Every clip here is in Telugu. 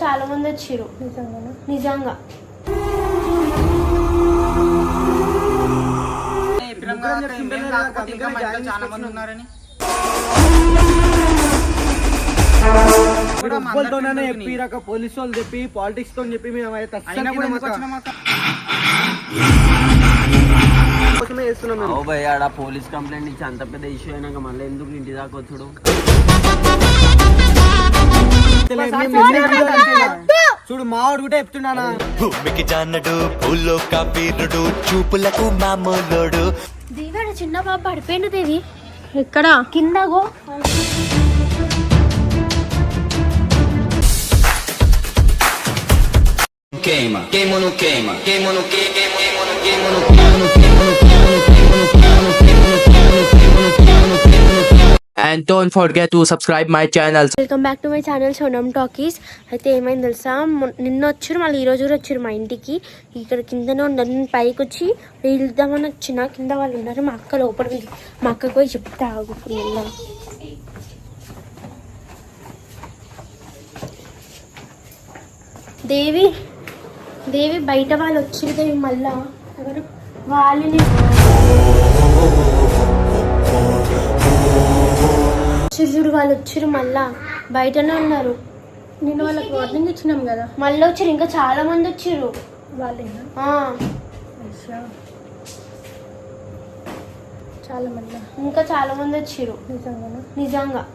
చాలా మంది నిజంగానే? నిజంగా. పోలీసు వాళ్ళు చెప్పి పాలిటిక్స్తో చెప్పి మేము అయితే అయినా కూడా ఎందుకు వచ్చినాం అక్క? కోసమే చేస్తున్నాం మేము. ఓ భయ్ ఆడ పోలీస్ కంప్లైంట్ ఇచ్చి అంత పెద్ద ఇష్యూ అయినాక మళ్ళీ ఎందుకు ఇంటి దాకా వచ్చుడు? చూడు మావాడు కూడా చెప్తున్నానా భూమికి జానడు భూలోక వీరుడు చూపులకు మామూలోడు దేవాడ చిన్న బాబు పడిపోయిండు దేవి ఎక్కడ కిందగో queima, queima no queima, queima no que, queima, queima no queima no queima no queima no queima no queima no queima no queima and don't forget to subscribe my channel welcome back to my channel Sonam talkies అయితే ఏమైంది తెలుసా? నిన్న వచ్చారు మళ్ళీ ఈ రోజు కూడా వచ్చారు మా ఇంటికి. ఇక్కడ కిందనే ఉన్నారు నేను పైకి వచ్చి వెళ్దామని వచ్చిన. కింద వాళ్ళు ఉన్నారు మా అక్క లోపల మా అక్కకు పోయి చెప్తా ఆగు దేవి దేవి బయట వాళ్ళు వచ్చిరు దేవి మళ్ళా. ఎవరు? వాళ్ళని చూడు వాళ్ళు వచ్చిరు మళ్ళా బయటనే ఉన్నారు. నేను వాళ్ళకి వార్నింగ్ ఇచ్చినాం కదా. మళ్ళీ వచ్చారు ఇంకా చాలా మంది వాళ్ళేనా? అయ్యా. చాలా మంది. ఇంకా చాలా మంది నిజంగానే? నిజంగా.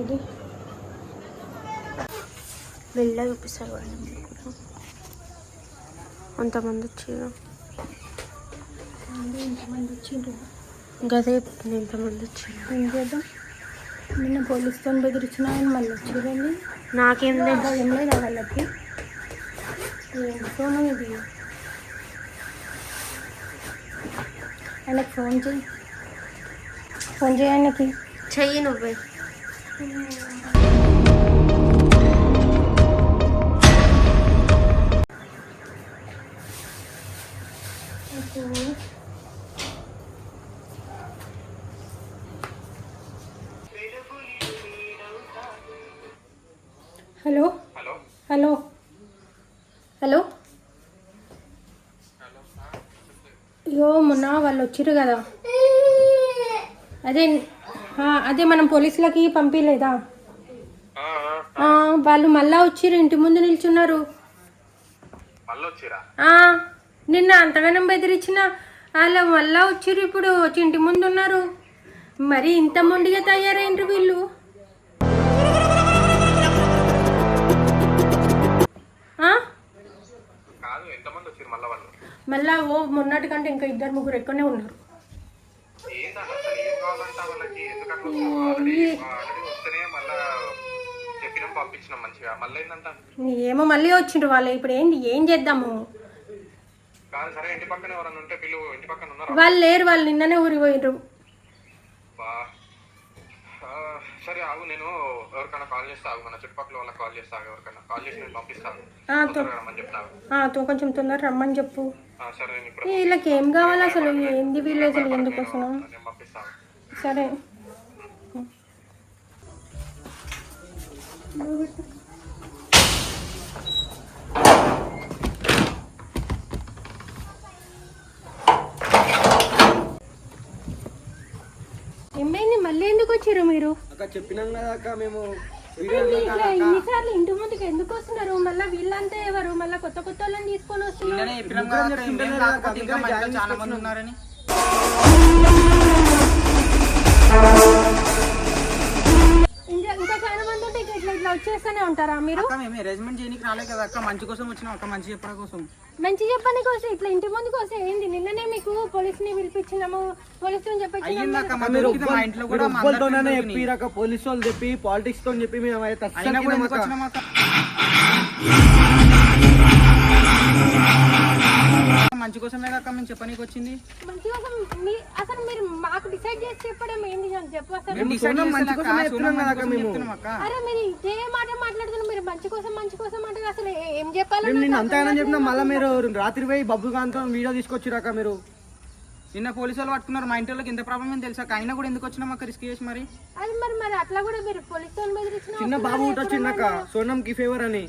ఇది వెళ్ళ చూపిస్తారు వాళ్ళని కూడా. అంతమంది వచ్చిర్రు ఇంతమంది వచ్చిండ్రు గదే చెప్తున్నా ఎంతమంది వచ్చిర్రు ఏం చేద్దాం? నిన్న పోలీసుతో బెదిరించిన ఆయన మళ్ళీ వచ్చిరండి నాకేం ఏం లేదా వాళ్ళకి. ఏం ఫోన్ ఇది? ఆయనకి ఫోన్ చేయి. ఫోన్ చేయి ఆయనకి. చెయ్యి నువ్వే. అయ్యో మొన్న వాళ్ళు వచ్చిర్రు కదా. అదే అదే మనం పోలీసులకి పంపించలేదా వాళ్ళు మళ్ళా వచ్చిర్రు ఇంటి ముందు నిల్చున్నారు. నిన్న అంతగానం బెదిరించిన వాళ్ళు మళ్ళా వచ్చిర్రు ఇప్పుడు వచ్చి ఇంటి ముందు ఉన్నారు. మరి ఇంత మొండిగా తయారైండ్రు వీళ్ళు? మళ్ళా ఓ మొన్నటి కంటే ఇంకా ఇద్దరు ముగ్గురు ఎక్కువనే ఉన్నారు. ఏమో మళ్ళీ వచ్చిండ్రు వాళ్ళు. ఇప్పుడు ఏంటి ఏం చేద్దాము? వాళ్ళు లేరు వాళ్ళు నిన్ననే ఊరిపోయినరు సరే ఆగు నేను ఎవరికైనా కాల్ చేస్తా ఆగు. మన చుట్టుపక్కల వాళ్ళకి కాల్ చేస్తా ఎవరికైనా. కాల్ చేసి నేను పంపిస్తాను. రమ్మని చెప్తాను. కొంచెం తొందర రమ్మని చెప్పు. సరే నేను ఇప్పుడు వీళ్ళకి ఏం కావాలి అసలు? ఏంది వీళ్ళు అసలు? ఎందుకు వస్తున్నాం సరే. మీరు? అక్క చెప్పినాం కదా అక్క మేము ఇట్లా ఇన్నిసార్లు ఇంటి ముందుకు ఎందుకు వస్తున్నారు? మళ్ళీ వీళ్ళంతా ఎవరు? మళ్ళీ కొత్త కొత్త వాళ్ళని తీసుకొని వస్తున్నారు? చాలా మంది ఉన్నారని. ఇంకా ఇంకా చాలా మంది ఉంటే ఇట్లా ఇట్లా వచ్చేస్తూనే ఉంటారా మీరు? అక్క మేము అరేంజ్మెంట్ చేయడానికి రాలే కదా అక్క. మంచి కోసం వచ్చినాం అక్క మంచి చెప్పడం కోసం. మంచి చెప్పడానికి వస్తే ఇట్లా ఇంటి ముందుకు వస్తే ఏంది? నిన్ననే మీకు పోలీసుని పిలిపించినాము పోలీసుని అయ్యింది చెప్పించినాము అక్క మా మీరు దొరికింది, మా ఇంట్లో కూడా మా పోలీసు వాళ్ళు చెప్పి పాలిటిక్స్తో చెప్పి మేము అయితే అయినా కూడా ఎందుకు వచ్చినాం అక్క? మంచి కోసమే అక్క మేము చెప్పనీకి వచ్చింది. మంచి కోసం మీ అసలు మీరు మాకు డిసైడ్ చేసి చెప్పడం ఏంది అని చెప్పు అసలు. మేము డిసైడ్ సోనం మంచి చేసాం కోసమే అక్క, చెప్తున్నాం సోనం కదా మంచి అక్క కోసం మేము. చెప్తున్నాం అక్క. అరే మీరు ఇదే మాట మాట్లాడుతున్నారు మీరు మంచి కోసం మంచి కోసం అంటే అసలు ఏ- ఏం మేము చెప్పాలి నిన్న అంతగానో చెప్పినా మళ్ళీ మీరు రాత్రి పోయి బబ్బు కాంతం వీడియో తీసుకొచ్చిరాక మీరు. నిన్న పోలీసు వాళ్ళు పట్టుకున్నారు మా ఇంటి వాళ్ళకి ఎంత ప్రాబ్లం అని తెలుసా అయినా కూడా ఎందుకు వచ్చినా మాకు రిస్క్ చేసి మరి? అది మరి మరి అట్లా కూడా మీరు పోలీస్ బెదిరించిన చిన్న బాబు ఒకటి వచ్చిందక్క సోనంకి ఫేవర్ అని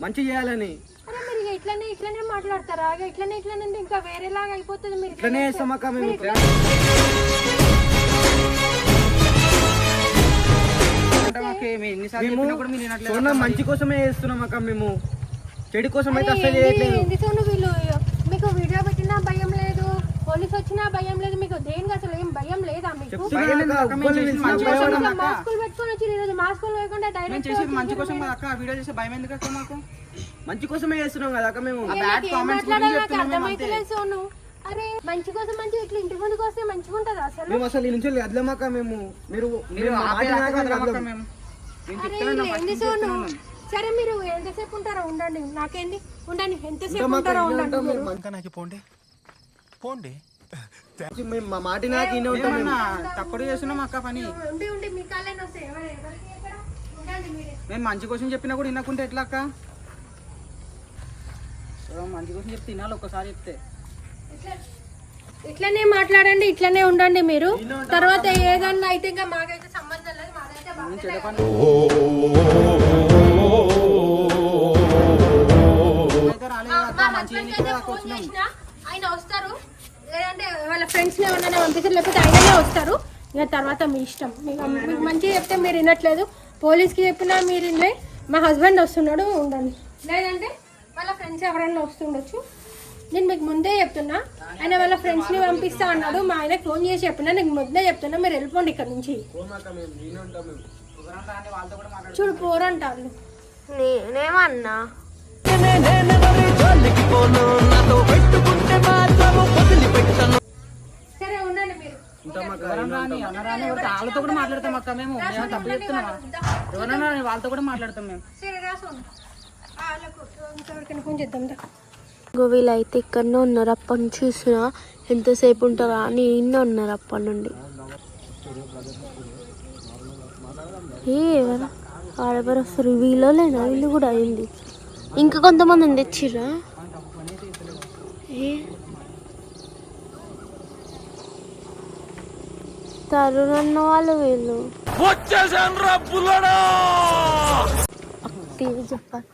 మంచి చేయాలని. అరే ఇట్లనే ఇట్లనే మాట్లాడతారా? ఇట్లనే ఇట్లనే ఇంకా వేరేలాగా అయిపోతుంది మీరు ఇట్లనే చేస్తామక్క మేము మేము సోనం మంచి కోసమే చేస్తున్నాం అక్క మేము. చెడు కోసం అయితే అసలు చేయట్లేదు. వీళ్ళు? మీకు వీడియో పెట్టినా భయం లేదు. పోలీస్ వచ్చినా భయం లేదు. మీకు దేనికి అసలు ఏం భయం లేదా మీకు. మాస్కులు పెట్టుకొని వచ్చి ఈరోజు మాస్కులు లేకుండా డైరెక్ట్ చేసేది మంచి కోసం వీడియో చేసే భయం ఎందుకు మాకు? మంచి కోసమే చేస్తున్నాం కదా అక్క మేము. నాకు సోను. అరే మంచి కోసం మంచి ఇట్లా ఇంటి ముందుకు వస్తే మంచిగా ఉంటది అసలు. మేము అసలు ఈ నుంచి వదలమాక మేము. మీరు మీరు మా మాట వినాక వదలం. అరే ఇలా ఏంది సోను? సరే మీరు ఎంతసేపు ఉంటారో ఉండండి. నాకేంది? ఉండండి ఎంతసేపు ఉంటారో ఉండండి మీరు. మేము. మా మాట నాకు ఇన్నే ఉంటాం మేము. తప్పుడు చేస్తున్నాం అక్క పని. ఉండి ఉండి మీ కాళ్ళని వస్తాయి. ఎవరు ఎవరికి ఎక్కడ ఉండండి మీరే. మేము మంచి కోసం చెప్పినా కూడా వినకుంటే ఎట్లా అక్క? మంచి కోసం చెప్తే వినాలి ఒక్కసారి చెప్తే. ఇట్లనే మాట్లాడండి ఇట్లనే ఉండండి మీరు. తర్వాత ఏదన్నా అయితే ఇంకా మాకైతే సంబంధం లేదు మాకైతే ఆయన వస్తారు. లేదంటే వాళ్ళ ఫ్రెండ్స్ ఎవరైనా పంపిస్తారు లేకపోతే ఆయననే వస్తారు. ఇక తర్వాత మీ ఇష్టం. మీకు మంచిగా చెప్తే మీరు వినట్లేదు. పోలీస్కి చెప్పినా మీరు మా హస్బెండ్ వస్తున్నాడు ఉండండి. లేదంటే వాళ్ళ ఫ్రెండ్స్ ఎవరైనా వస్తుండొచ్చు. నేను మీకు ముందే చెప్తున్నా ఆయన వాళ్ళ ఫ్రెండ్స్ని పంపిస్తా అన్నాడు మా ఆయనకు ఫోన్ చేసి చెప్పినా నీకు ముందే చెప్తున్నా మీరు వెళ్ళిపోండి ఇక్కడ నుంచి. చూడు పోరంటారు నేనేమన్నా? సరే ఉండండి మీరు. వాళ్ళతో కూడా మాట్లాడతాం అక్క మేము. తప్పు ఎవరన్నా వాళ్ళతో కూడా మాట్లాడతాం మేము. ఇంకో వీళ్ళైతే ఇక్కడనే ఉన్నారు. అప్పటి నుంచి చూస్తున్నా ఎంతసేపు ఉంటారా అని ఇన్నే ఉన్నారు అప్పటి నుండి. ఏ ఎవరు? ఆడెవరు వస్తారు? వీళ్ళలేనా వీళ్ళు కూడా అయింది. ఇంకా కొంతమంది తెచ్చిర్రా? ఏ? తరుణ్ అన్న వాళ్ళు. వీళ్ళు చెప్పాలి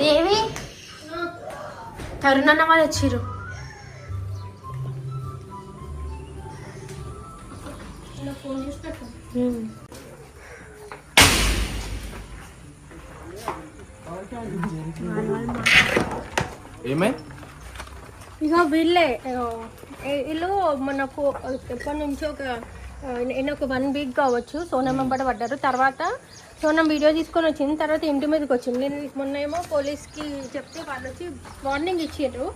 దేవి తరుణ్ అన్న వాళ్ళు వచ్చిర్రు. ఇక వీళ్ళే వీళ్ళు మనకు ఎప్పటి నుంచో ఒక ఒక వన్ వీక్ కావచ్చు సోనం వెంబడ పడ్డారు తర్వాత సోనం వీడియో తీసుకొని వచ్చింది తర్వాత ఇంటి మీదకి వచ్చింది. నేను మొన్న ఏమో పోలీస్కి చెప్తే వాళ్ళు వచ్చి వార్నింగ్ ఇచ్చారు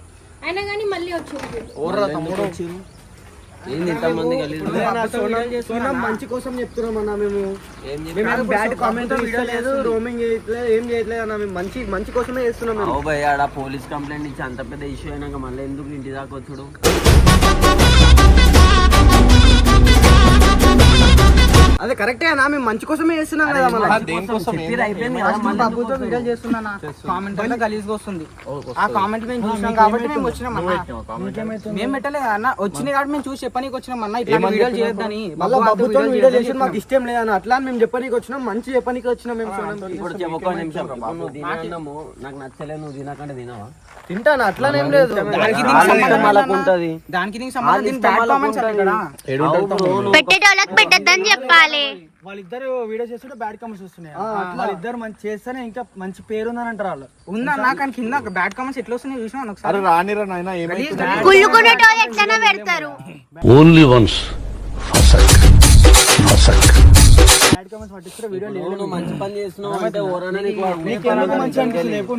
అయినా కానీ మళ్ళీ వచ్చింది మంచి కోసం చెప్తున్నాం అన్న మేము. ఏం మేము బ్యాడ్ కామెంట్ ఇస్తలేదు రోమింగ్ చేయట్లేదు ఏం చేయట్లేదు అన్న మేము. మంచి మంచి కోసమే చేస్తున్నాం మేము. అవు భయ్ ఆడ పోలీస్ కంప్లైంట్ ఇచ్చి అంత పెద్ద ఇష్యూ అయినాక మళ్ళీ ఎందుకు ఇంటి దాకా వచ్చుడు? అదే కరెక్టే అన్న మేము మంచి కోసమే చేస్తున్నాం కదా మనం వీడియో చేస్తున్నా కామెంట్ గలీజ్గా వస్తుంది ఆ కామెంట్ మేము చూసినాం కాబట్టి మేము వచ్చినాం అన్న మేము పెట్టలేదు అన్న వచ్చినాయి కాబట్టి మేము చూసి చెప్పనీకి వచ్చినాం అన్న ఇట్లా వీడియోలు చేయొద్దని మళ్ళీ బాబుతో వీడియో చేసి మాకు ఇష్టం లేదన్న అట్లా అని మేము చెప్పనీకి వచ్చినాం మంచి చెప్పనీకి వచ్చినాం మేము ఇప్పుడు ఒక నిమిషం ఇప్పుడు నాకు నచ్చలేదు నువ్వు తినకంటే తినవా తింటాను? అట్లానేం లేదు. దానికి ఇష్టం వాళ్ళకు ఉంటది. దానికి దీనికి సంబంధం దీనికి comments అన్న ఇక్కడ. పెట్టేటోళ్ళకి పెట్టద్దని చెప్పాలి. వాళ్ళిద్దరు వీడియో చేస్తుంటే బ్యాడ్ కామెంట్స్ వస్తున్నాయి. వాళ్ళిద్దరు మంచి చేస్తేనే ఇంకా మంచి పేరు ఉందని అంటారు వాళ్ళు. ఉందన్న కానీ కింద బ్యాడ్ కామెంట్స్ ఎట్లా వస్తున్నాయి చూసినా ఒకసారి. గా- కుళ్ళుకునేటోళ్ళు ఎట్లనే పెడతారు. Only once. కామెంట్స్ పట్టిస్తే వీడియో మంచి పని చేస్తున్నావు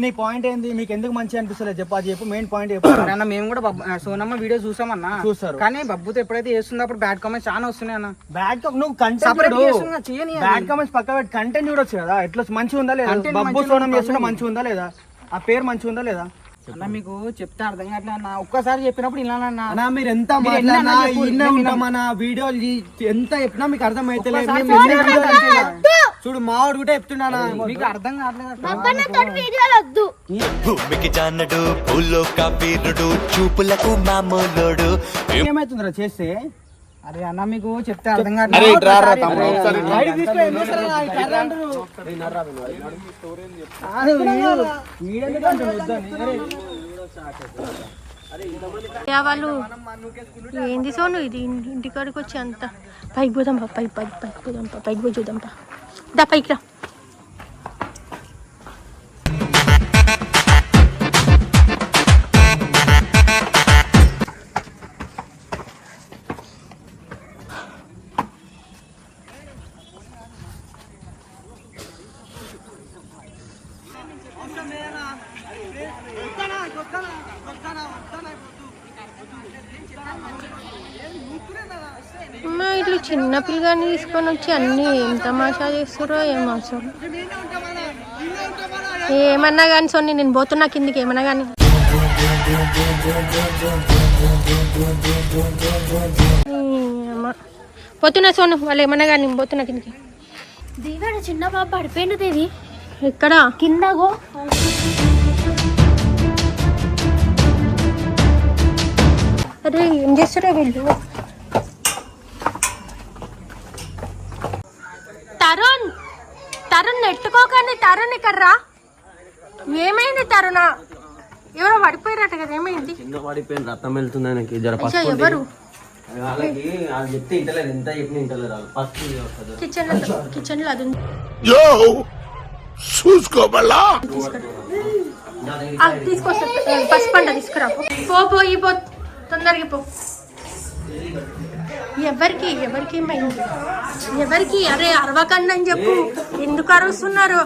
నీ పాయింట్ ఏంది? మీకు ఎందుకు మంచి అనిపిస్తలేదు? చెప్పు అది చెప్పు మెయిన్ పాయింట్ చెప్పు. అన్న మేము కూడా సోనమ్మ వీడియో చూసామన్నా. చూస్తారు. కానీ బబ్బుతో ఎప్పుడైతే చేస్తుందో అప్పుడు బ్యాడ్ కామెంట్స్ చాలా వస్తున్నాయి అన్న. బ్యాడ్ నువ్వు కంటెంట్. బ్యాడ్ కామెంట్స్ పక్క పెట్టి కంటెంట్ చూడొచ్చు కదా. ఎట్లా మంచిగా ఉందా లేదా బబ్బు సోనం చేస్తుంటే మంచిగా. ఉందా లేదా? ఆ పేరు మంచిగా ఉందా లేదా? అన్న మీకు చెప్తే అర్థం కావట్లే అన్న. ఒక్కసారి చెప్పినప్పుడు ఇలా అన్న అన్నా మీరు ఎంత మాట్లాడినా అన్నా చెప్పు, ఈయనే నేను ఉంటామన్నా వీడియోలు తీ- ఎంత చెప్పినా మీకు అర్థమైతే ఒక్కసారి చూడు మావాడు కూడా చెప్తున్నానా మీకు అర్థం కావట్లేదు భూమికి జానడు భూలోక వీరుడు చూపులకు మామూలుడు. ఏమైతుందిరా చేస్తే? అరే అన్న మీకు చెప్తే అర్థం. కాదు, వాళ్ళు. ఏంది సోను ఇది? ఇంటికాడికి వచ్చి అంత. పైకి పోదాం పా, పైకి పైకి పైకి పోదాం పా, పైకి పోయి చూద్దాం పా. దా పైకి రా. చిన్న పిల్లగాని తీసుకొని వచ్చి అన్ని ఏం తమాషా చేస్తారో ఏమో అసలు. ఏమన్నా కానీ సోని నేను పోతున్నా కిందికి ఏమన్నా కానీ పోతున్నా సోను వాళ్ళు ఏమన్నా కానీ నేను పోతున్నా కిందికి. దీవాడ చిన్న బాబు పడిపోయినది ఇది ఎక్కడ? కిందగో అరే ఏం చేస్తారో వీళ్ళు? తరుణ్! తరుణ్ నెట్టుకోకండి తరుణ్ ఇక్కడ రా. ఏమైంది తరుణ? ఎవరో పడిపోయారట కదా ఏమైంది? కింద పడిపోయిన రక్తం వెళ్తుంది ఆయనకి. జర ఎవరు? వాళ్ళకి వాళ్ళు చెప్తే ఇంటలేరు ఎంత చెప్పిన ఇంటలేరు వాళ్ళు. ఫస్ట్ కిచెన్లో కిచెన్లో అది ఉంది. తీసుకొస్తా. ఏ, పసుపు పంట తీసుకురా. పో. పో పో ఈ పో. తొందరగా పో. ఎవరికి ఎవరికి ఏమైంది? ఎవరికి? అరే అరవకండి అని చెప్పు. ఎందుకు అరుస్తున్నారు?